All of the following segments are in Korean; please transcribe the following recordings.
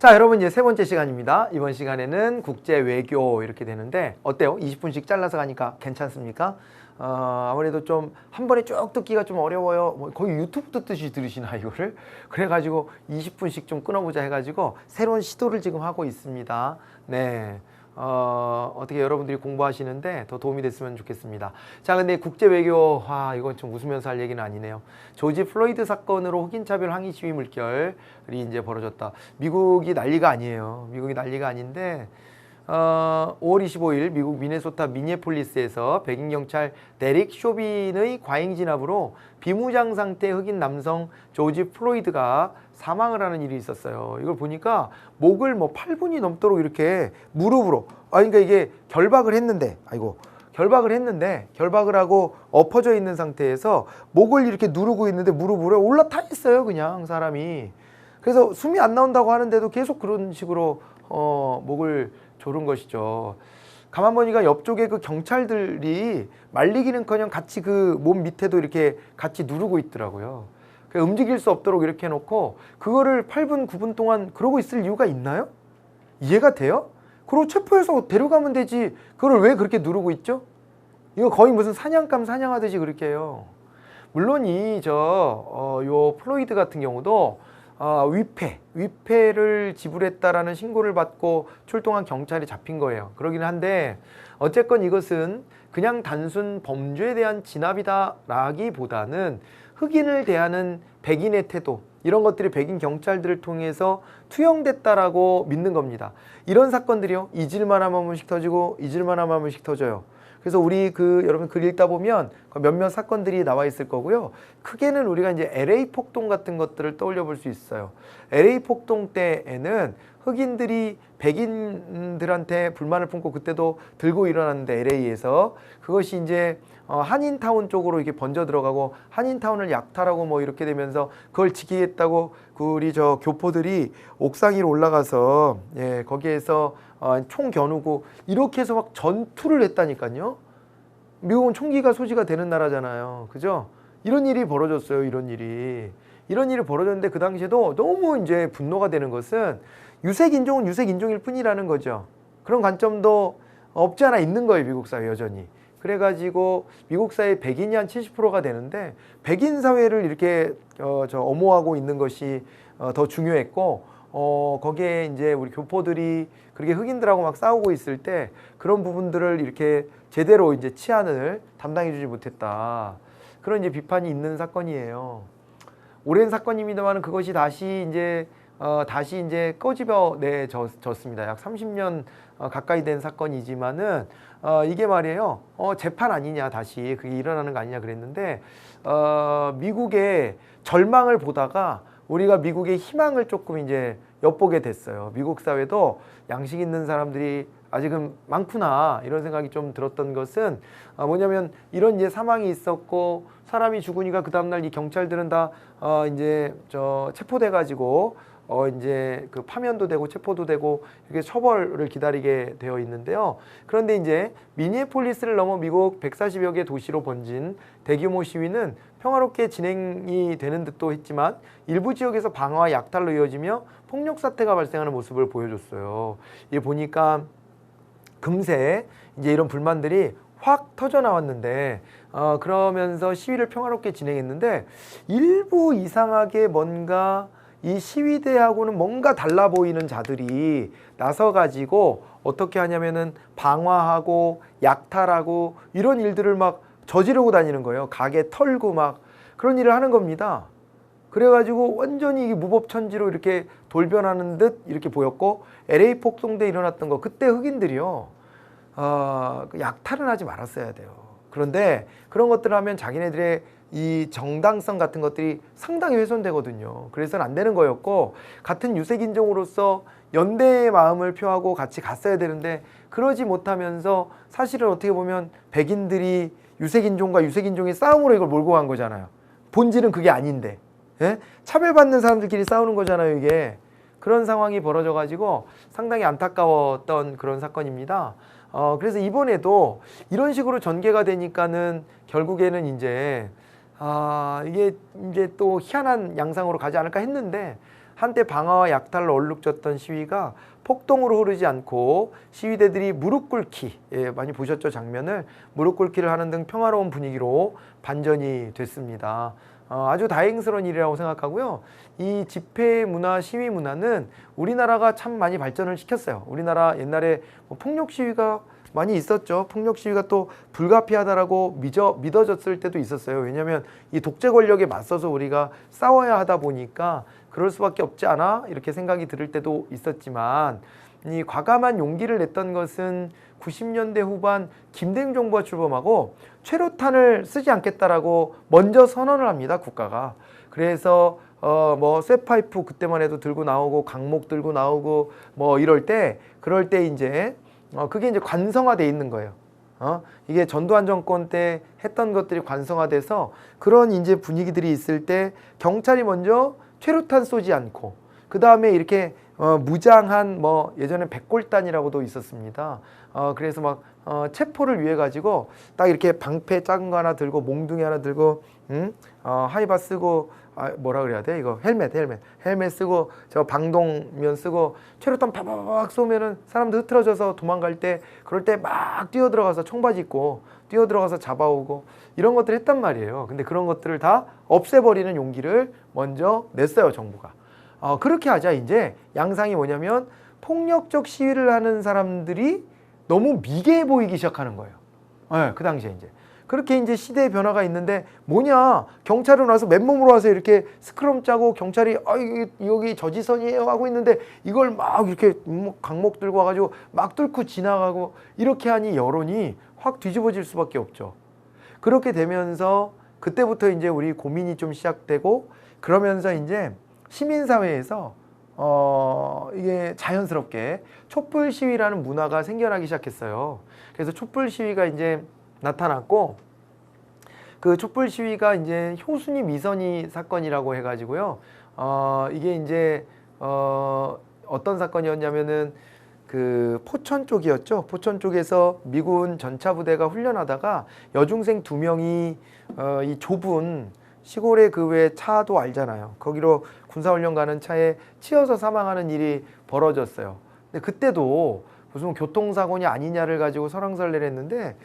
자, 여러분 이제 세 번째 시간입니다. 이번 시간에는 국제 외교 이렇게 되는데 어때요? 20분씩 잘라서 가니까 괜찮습니까? 어, 아무래도 좀 한 번에 쭉 듣기가 좀 어려워요. 뭐 거의 유튜브 듣듯이 들으시나 이거를? 그래가지고 20분씩 좀 끊어보자 해가지고 새로운 시도를 지금 하고 있습니다. 네. 어, 어떻게 여러분들이 공부하시는데 더 도움이 됐으면 좋겠습니다. 자, 근데 국제 외교, 와, 이건 좀 웃으면서 할 얘기는 아니네요. 조지 플로이드 사건으로 흑인 차별 항의 시위 물결이 이제 벌어졌다. 미국이 난리가 아니에요. 미국이 난리가 아닌데, 어, 5월 25일 미국 미네소타 미니애폴리스에서 백인 경찰 데릭 쇼빈의 과잉 진압으로 비무장 상태 흑인 남성 조지 플로이드가 사망을 하는 일이 있었어요. 이걸 보니까 목을 뭐 8분이 넘도록 이렇게 무릎으로 아 그러니까 이게 결박을 했는데 아이고 결박을 했는데 결박을 하고 엎어져 있는 상태에서 목을 이렇게 누르고 있는데 무릎으로 올라타 있어요 그냥 사람이 그래서 숨이 안 나온다고 하는데도 계속 그런 식으로 어 목을 조른 것이죠. 가만 보니까 옆쪽에 그 경찰들이 말리기는커녕 같이 그 몸 밑에도 이렇게 같이 누르고 있더라고요. 그 움직일 수 없도록 이렇게 해놓고 그거를 8분 9분 동안 그러고 있을 이유가 있나요? 이해가 돼요? 그리고 체포해서 데려가면 되지. 그걸 왜 그렇게 누르고 있죠? 이거 거의 무슨 사냥감 사냥하듯이 그렇게 해요. 물론 이저어요 플로이드 같은 경우도 어, 위패, 위패를 지불했다라는 신고를 받고 출동한 경찰이 잡힌 거예요. 그러긴 한데 어쨌건 이것은 그냥 단순 범죄에 대한 진압이다라기보다는 흑인을 대하는 백인의 태도 이런 것들이 백인 경찰들을 통해서 투영됐다라고 믿는 겁니다. 이런 사건들이요 잊을만 하면 한 번씩 터지고 잊을만 하면 한 번씩 터져요. 그래서 우리 그 여러분 글 읽다 보면 그 몇몇 사건들이 나와 있을 거고요. 크게는 우리가 이제 LA 폭동 같은 것들을 떠올려 볼 수 있어요. LA 폭동 때에는 흑인들이 백인들한테 불만을 품고 그때도 들고 일어났는데 LA에서 그것이 이제 어, 한인타운 쪽으로 이렇게 번져 들어가고 한인타운을 약탈하고 뭐 이렇게 되면서 그걸 지키겠다고 그 우리 저 교포들이 옥상 위로 올라가서 예 거기에서 어, 총 겨누고 이렇게 해서 막 전투를 했다니까요. 미국은 총기가 소지가 되는 나라잖아요. 그죠? 이런 일이 벌어졌어요. 이런 일이. 이런 일이 벌어졌는데 그 당시에도 너무 이제 분노가 되는 것은 유색 인종은 유색 인종일 뿐이라는 거죠. 그런 관점도 없지 않아 있는 거예요. 미국 사회 여전히. 그래가지고 미국 사회 백인이 한 70%가 되는데 백인 사회를 이렇게 어, 저 엄호하고 있는 것이 어, 더 중요했고 어, 거기에 이제 우리 교포들이 그렇게 흑인들하고 막 싸우고 있을 때 그런 부분들을 이렇게 제대로 이제 치안을 담당해주지 못했다. 그런 이제 비판이 있는 사건이에요. 오랜 사건입니다만 그것이 다시 이제 어, 다시 이제 꺼집어내졌습니다. 약 30년 어, 가까이 된 사건이지만은 어, 이게 말이에요. 어, 재판 아니냐 다시 그게 일어나는 거 아니냐 그랬는데 어, 미국의 절망을 보다가 우리가 미국의 희망을 조금 이제 엿보게 됐어요. 미국 사회도 양식 있는 사람들이 아직은 많구나 이런 생각이 좀 들었던 것은 어, 뭐냐면 이런 이제 사망이 있었고 사람이 죽으니까 그 다음날 이 경찰들은 다 어, 이제 저 체포돼 가지고 어 이제 그 파면도 되고 체포도 되고 이렇게 처벌을 기다리게 되어 있는데요. 그런데 이제 미니애폴리스를 넘어 미국 140여 개 도시로 번진 대규모 시위는 평화롭게 진행이 되는 듯도 했지만 일부 지역에서 방화와 약탈로 이어지며 폭력 사태가 발생하는 모습을 보여줬어요. 이게 보니까 금세 이제 이런 불만들이 확 터져 나왔는데 어 그러면서 시위를 평화롭게 진행했는데 일부 이상하게 뭔가 이 시위대하고는 뭔가 달라 보이는 자들이 나서 가지고 어떻게 하냐면은 방화하고 약탈하고 이런 일들을 막 저지르고 다니는 거예요. 가게 털고 막 그런 일을 하는 겁니다. 그래가지고 완전히 이게 무법천지로 이렇게 돌변하는 듯 이렇게 보였고 LA 폭동 때 일어났던 거 그때 흑인들이요. 어, 그 약탈은 하지 말았어야 돼요. 그런데 그런 것들을 하면 자기네들의 이 정당성 같은 것들이 상당히 훼손되거든요. 그래서는 안 되는 거였고 같은 유색 인종으로서 연대의 마음을 표하고 같이 갔어야 되는데 그러지 못하면서 사실은 어떻게 보면 백인들이 유색 인종과 유색 인종의 싸움으로 이걸 몰고 간 거잖아요. 본질은 그게 아닌데 예? 차별받는 사람들끼리 싸우는 거잖아요. 이게 그런 상황이 벌어져 가지고 상당히 안타까웠던 그런 사건입니다. 어, 그래서 이번에도 이런 식으로 전개가 되니까는 결국에는 이제 아, 이게 이제 또 희한한 양상으로 가지 않을까 했는데 한때 방화와 약탈로 얼룩졌던 시위가 폭동으로 흐르지 않고 시위대들이 무릎 꿇기 예, 많이 보셨죠 장면을 무릎 꿇기를 하는 등 평화로운 분위기로 반전이 됐습니다. 어, 아주 다행스러운 일이라고 생각하고요. 이 집회 문화, 시위 문화는 우리나라가 참 많이 발전을 시켰어요. 우리나라 옛날에 뭐 폭력 시위가 많이 있었죠. 폭력 시위가 또 불가피하다라고 믿어, 믿어졌을 때도 있었어요. 왜냐하면 이 독재 권력에 맞서서 우리가 싸워야 하다 보니까 그럴 수밖에 없지 않아? 이렇게 생각이 들을 때도 있었지만 이 과감한 용기를 냈던 것은 90년대 후반 김대중 정부가 출범하고 최루탄을 쓰지 않겠다라고 먼저 선언을 합니다. 국가가. 그래서 어뭐 쇠파이프 그때만 해도 들고 나오고 강목 들고 나오고 뭐 이럴 때 그럴 때 이제 어 그게 이제 관성화돼 있는 거예요. 어 이게 전두환 정권 때 했던 것들이 관성화돼서 그런 이제 분위기들이 있을 때 경찰이 먼저 최루탄 쏘지 않고 그 다음에 이렇게 어, 무장한 뭐 예전에 백골단이라고도 있었습니다. 어, 그래서 막 어, 체포를 위해 가지고 딱 이렇게 방패 작은 거 하나 들고 몽둥이 하나 들고 음? 어, 하이바 쓰고 아, 뭐라 그래야 돼 이거 헬멧 헬멧 헬멧 쓰고 저 방독면 쓰고 최루탄 파파박 쏘면은 사람들 흐트러져서 도망갈 때 그럴 때 막 뛰어 들어가서 청바지 입고 뛰어 들어가서 잡아오고 이런 것들 을 했단 말이에요. 근데 그런 것들을 다 없애버리는 용기를 먼저 냈어요 정부가. 어, 그렇게 하자 이제 양상이 뭐냐면 폭력적 시위를 하는 사람들이 너무 미개해 보이기 시작하는 거예요. 네, 그 당시에 이제. 그렇게 이제 시대의 변화가 있는데 뭐냐 경찰은 와서 맨몸으로 와서 이렇게 스크럼 짜고 경찰이 아 여기, 여기 저지선이에요 하고 있는데 이걸 막 이렇게 뭐 강목 들고 와가지고 막 뚫고 지나가고 이렇게 하니 여론이 확 뒤집어질 수밖에 없죠. 그렇게 되면서 그때부터 이제 우리 고민이 좀 시작되고 그러면서 이제 시민사회에서 어, 이게 자연스럽게 촛불 시위라는 문화가 생겨나기 시작했어요. 그래서 촛불 시위가 이제 나타났고, 그 촛불 시위가 이제 효순이 미선이 사건이라고 해가지고요. 어, 이게 이제, 어, 어떤 사건이었냐면은 그 포천 쪽이었죠. 포천 쪽에서 미군 전차 부대가 훈련하다가 여중생 두 명이 어, 이 좁은 시골의 그 외 차도 알잖아요. 거기로 군사훈련 가는 차에 치여서 사망하는 일이 벌어졌어요. 근데 그때도 무슨 교통사고냐 아니냐를 가지고 설왕설래를 했는데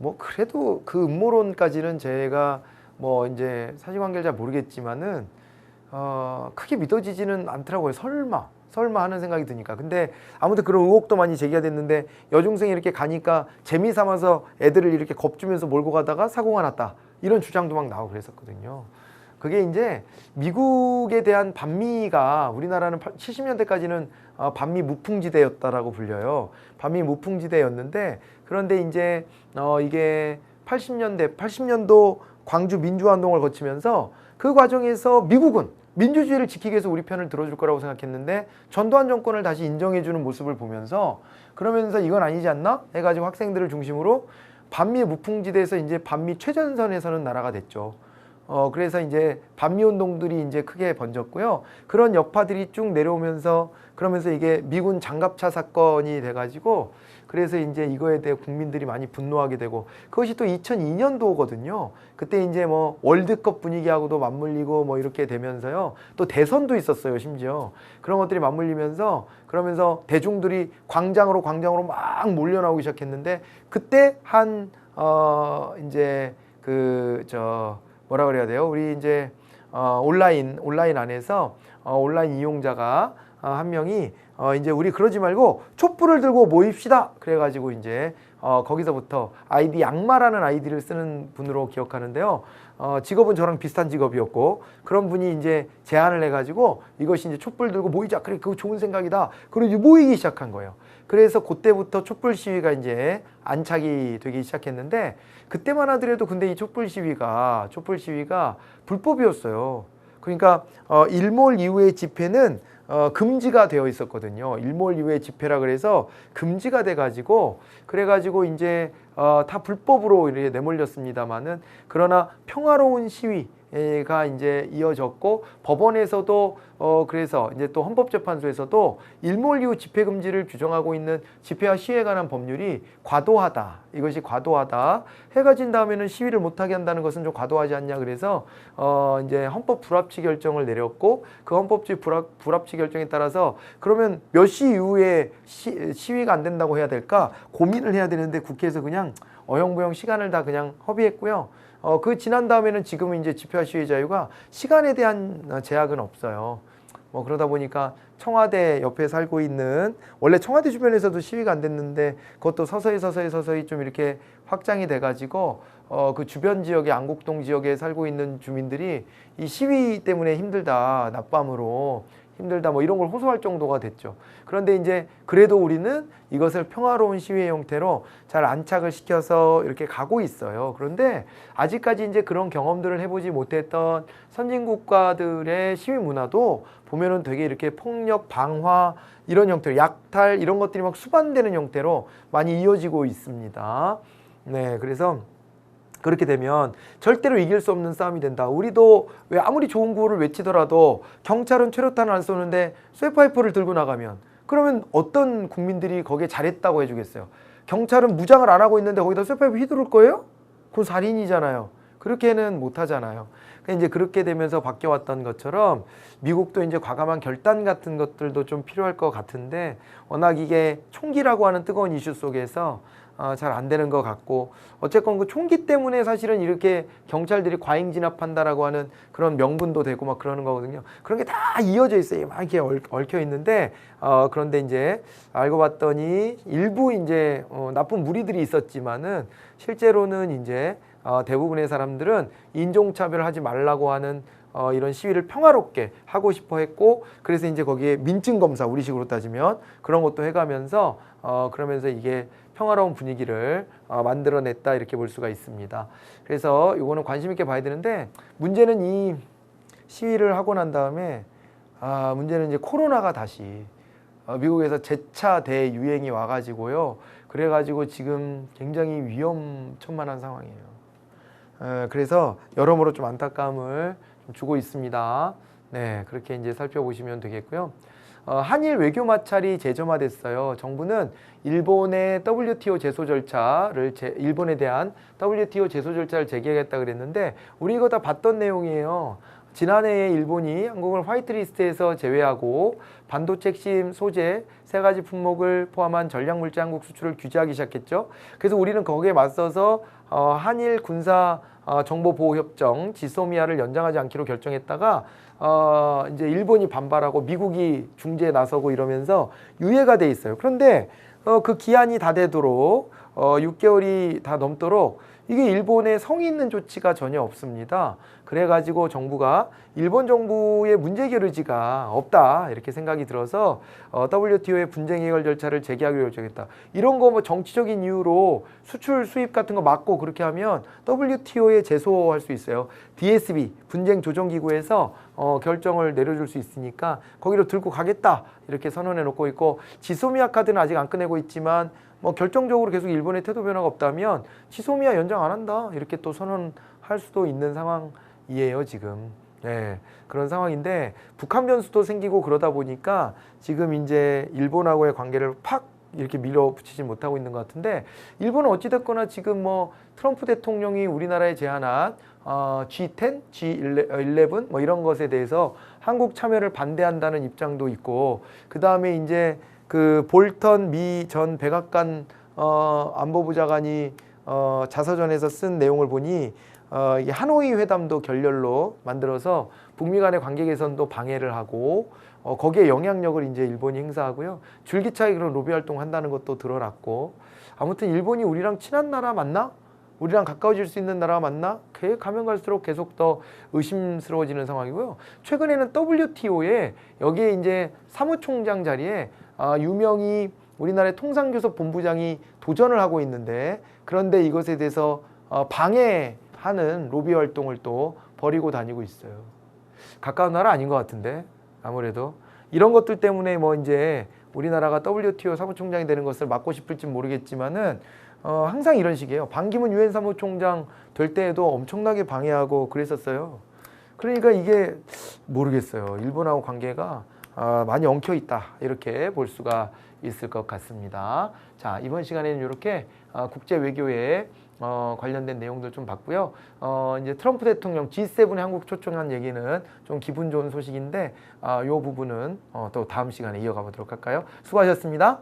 뭐 그래도 그 음모론까지는 제가 뭐 이제 사실관계를 잘 모르겠지만은 어 크게 믿어지지는 않더라고요. 설마 설마 하는 생각이 드니까. 근데 아무튼 그런 의혹도 많이 제기가 됐는데 여중생이 이렇게 가니까 재미 삼아서 애들을 이렇게 겁주면서 몰고 가다가 사고가 났다. 이런 주장도 막 나오고 그랬었거든요. 그게 이제 미국에 대한 반미가 우리나라는 70년대까지는 어, 반미 무풍지대였다라고 불려요. 반미 무풍지대였는데 그런데 이제 어 이게 80년대 80년도 광주 민주화운동을 거치면서 그 과정에서 미국은 민주주의를 지키기 위해서 우리 편을 들어줄 거라고 생각했는데 전두환 정권을 다시 인정해주는 모습을 보면서 그러면서 이건 아니지 않나 해가지고 학생들을 중심으로 반미 무풍지대에서 이제 반미 최전선에 서는 나라가 됐죠. 어, 그래서 이제 반미 운동들이 이제 크게 번졌고요. 그런 여파들이 쭉 내려오면서 그러면서 이게 미군 장갑차 사건이 돼가지고 그래서 이제 이거에 대해 국민들이 많이 분노하게 되고 그것이 또 2002년도거든요. 그때 이제 뭐 월드컵 분위기하고도 맞물리고 뭐 이렇게 되면서요. 또 대선도 있었어요, 심지어. 그런 것들이 맞물리면서 그러면서 대중들이 광장으로 광장으로 막 몰려나오기 시작했는데 그때 한 어 이제 그 저 뭐라 그래야 돼요? 우리 이제 어 온라인 온라인 안에서 어 온라인 이용자가 어, 한 명이 어, 이제 우리 그러지 말고 촛불을 들고 모입시다. 그래가지고 이제 어, 거기서부터 아이디 양마라는 아이디를 쓰는 분으로 기억하는데요. 어, 직업은 저랑 비슷한 직업이었고 그런 분이 이제 제안을 해가지고 이것이 이제 촛불 들고 모이자. 그래 그거 좋은 생각이다. 그리고 모이기 시작한 거예요. 그래서 그때부터 촛불 시위가 이제 안착이 되기 시작했는데 그때만 하더라도 근데 이 촛불 시위가 촛불 시위가 불법이었어요. 그러니까 어, 일몰 이후의 집회는 어, 금지가 되어 있었거든요. 일몰 이후의 집회라 그래서 금지가 돼 가지고 그래 가지고 이제 어, 다 불법으로 이렇게 내몰렸습니다만은 그러나 평화로운 시위 가 이제 이어졌고 법원에서도 어 그래서 이제 또 헌법재판소에서도 일몰 이후 집회 금지를 규정하고 있는 집회와 시위에 관한 법률이 과도하다. 이것이 과도하다. 해가 진 다음에는 시위를 못 하게 한다는 것은 좀 과도하지 않냐 그래서 어 이제 헌법 불합치 결정을 내렸고 그 헌법주의 불합, 불합치 결정에 따라서 그러면 몇 시 이후에 시, 시위가 안 된다고 해야 될까 고민을 해야 되는데 국회에서 그냥 어영부영 시간을 다 그냥 허비했고요. 어, 그 지난 다음에는 지금은 이제 집회와 시위 자유가 시간에 대한 어, 제약은 없어요. 뭐 그러다 보니까 청와대 옆에 살고 있는 원래 청와대 주변에서도 시위가 안 됐는데 그것도 서서히 서서히 서서히 좀 이렇게 확장이 돼 가지고 어, 그 주변 지역에 안국동 지역에 살고 있는 주민들이 이 시위 때문에 힘들다 낮밤으로 힘들다 뭐 이런 걸 호소할 정도가 됐죠. 그런데 이제 그래도 우리는 이것을 평화로운 시위의 형태로 잘 안착을 시켜서 이렇게 가고 있어요. 그런데 아직까지 이제 그런 경험들을 해보지 못했던 선진 국가들의 시위 문화도 보면은 되게 이렇게 폭력, 방화 이런 형태로 약탈 이런 것들이 막 수반되는 형태로 많이 이어지고 있습니다. 네, 그래서 그렇게 되면 절대로 이길 수 없는 싸움이 된다. 우리도 왜 아무리 좋은 구호를 외치더라도 경찰은 최루탄을 안 쏘는데 쇠파이프를 들고 나가면 그러면 어떤 국민들이 거기에 잘했다고 해주겠어요? 경찰은 무장을 안 하고 있는데 거기다 쇠파이프 휘두를 거예요? 그건 살인이잖아요. 그렇게는 못 하잖아요. 그러니까 이제 그렇게 되면서 바뀌어왔던 것처럼 미국도 이제 과감한 결단 같은 것들도 좀 필요할 것 같은데 워낙 이게 총기라고 하는 뜨거운 이슈 속에서 어, 잘안 되는 것 같고 어쨌건 그 총기 때문에 사실은 이렇게 경찰들이 과잉 진압한다라고 하는 그런 명분도 되고 막 그러는 거거든요. 그런 게 다 이어져 있어요. 막 이렇게 얽, 얽혀 있는데 어, 그런데 이제 알고 봤더니 일부 이제 어, 나쁜 무리들이 있었지만은 실제로는 이제 어, 대부분의 사람들은 인종차별을 하지 말라고 하는 어, 이런 시위를 평화롭게 하고 싶어 했고 그래서 이제 거기에 민증 검사 우리식으로 따지면 그런 것도 해가면서 어, 그러면서 이게 평화로운 분위기를 어, 만들어냈다 이렇게 볼 수가 있습니다. 그래서 이거는 관심 있게 봐야 되는데 문제는 이 시위를 하고 난 다음에 아, 문제는 이제 코로나가 다시 어, 미국에서 재차 대유행이 와가지고요. 그래가지고 지금 굉장히 위험천만한 상황이에요. 에, 그래서 여러모로 좀 안타까움을 좀 주고 있습니다. 네, 그렇게 이제 살펴보시면 되겠고요. 어, 한일 외교 마찰이 재점화됐어요. 정부는 일본의 WTO 제소 절차를 제, 일본에 대한 WTO 제소 절차를 제기하겠다 그랬는데 우리 이거 다 봤던 내용이에요. 지난해에 일본이 한국을 화이트리스트에서 제외하고 반도체 핵심 소재 세 가지 품목을 포함한 전략물질 한국 수출을 규제하기 시작했죠. 그래서 우리는 거기에 맞서서 어, 한일 군사 어, 정보 보호 협정 지소미아를 연장하지 않기로 결정했다가 어, 이제 일본이 반발하고 미국이 중재에 나서고 이러면서 유예가 돼 있어요. 그런데 어, 그 기한이 다 되도록 어, 6개월이 다 넘도록 이게 일본의 성의 있는 조치가 전혀 없습니다. 그래가지고 정부가 일본 정부의 문제 해결 의지가 없다 이렇게 생각이 들어서 어, WTO의 분쟁 해결 절차를 재개하기로 결정했다. 이런 거 뭐 정치적인 이유로 수출 수입 같은 거 막고 그렇게 하면 WTO에 제소할 수 있어요. DSB 분쟁 조정 기구에서 어, 결정을 내려줄 수 있으니까 거기로 들고 가겠다 이렇게 선언해 놓고 있고 지소미아 카드는 아직 안 꺼내고 있지만 뭐 결정적으로 계속 일본의 태도 변화가 없다면 지소미아 연장 안 한다 이렇게 또 선언할 수도 있는 상황이에요 지금. 네, 그런 상황인데 북한 변수도 생기고 그러다 보니까 지금 이제 일본하고의 관계를 팍 이렇게 밀어붙이지 못하고 있는 것 같은데 일본은 어찌됐거나 지금 뭐 트럼프 대통령이 우리나라에 제안한 어, G10, G11 뭐 이런 것에 대해서 한국 참여를 반대한다는 입장도 있고 그 다음에 이제 그 볼턴 미 전 백악관 어, 안보부 장관이 어, 자서전에서 쓴 내용을 보니 어, 이 하노이 회담도 결렬로 만들어서 북미 간의 관계 개선도 방해를 하고 어, 거기에 영향력을 이제 일본이 행사하고요. 줄기차게 그런 로비 활동한다는 것도 드러났고 아무튼 일본이 우리랑 친한 나라 맞나? 우리랑 가까워질 수 있는 나라가 맞나? 그 가면 갈수록 계속 더 의심스러워지는 상황이고요. 최근에는 WTO에 여기에 이제 사무총장 자리에 아, 유명히 우리나라의 통상교섭 본부장이 도전을 하고 있는데 그런데 이것에 대해서 어, 방해하는 로비 활동을 또 벌이고 다니고 있어요. 가까운 나라 아닌 것 같은데 아무래도 이런 것들 때문에 뭐 이제 우리나라가 WTO 사무총장이 되는 것을 막고 싶을지 모르겠지만은 어, 항상 이런 식이에요. 반기문 유엔 사무총장 될 때에도 엄청나게 방해하고 그랬었어요. 그러니까 이게 모르겠어요. 일본하고 관계가 아, 많이 엉켜 있다 이렇게 볼 수가 있을 것 같습니다. 자 이번 시간에는 이렇게 아, 국제 외교에 어, 관련된 내용들 좀 봤고요. 어, 이제 트럼프 대통령 G7에 한국 초청한 얘기는 좀 기분 좋은 소식인데 아, 이 부분은 어, 또 다음 시간에 이어가 보도록 할까요? 수고하셨습니다.